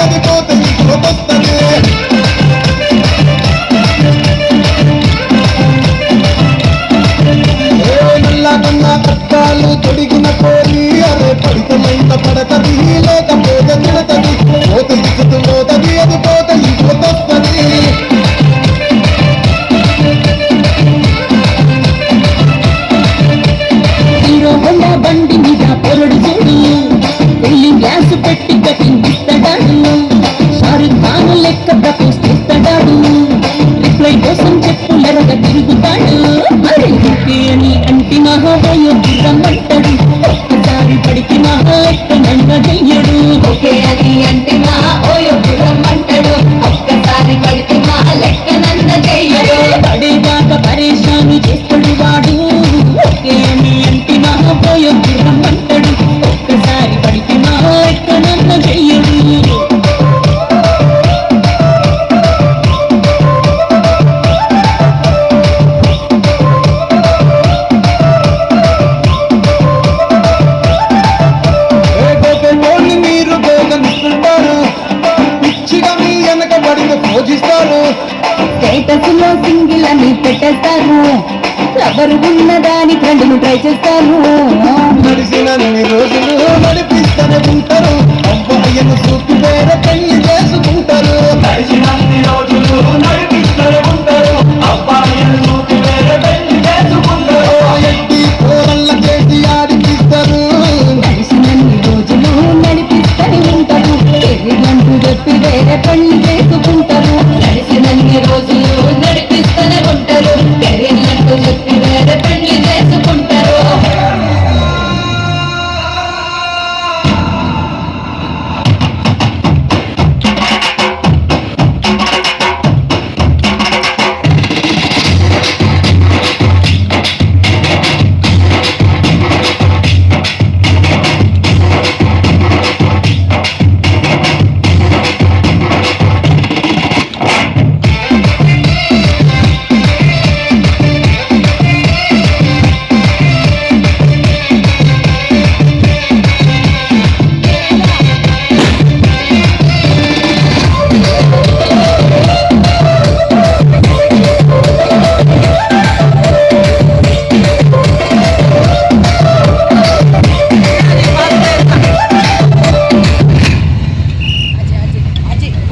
పోతది అది పోతది పోతొస్తది ఏ తొడిగిన కోరి అరే పడతది అది హీరో హోండా బండి మీద పొరడు పెట్టి చెప్పులరగా మరి అని అంటి మహావయో రమ్మంటాడు ఒక్కసారి పడికి మహా లెక్క అంటే మా ఓయో రమ్మంటాడు ఒక్కసారి పడితే మా స్టేటస్ సింగిల్ అని పెట్టేస్తారు. ఎవరు ఉన్నదానికి ఫ్రెండ్ను ట్రై చేస్తారు. నడిచినన్ని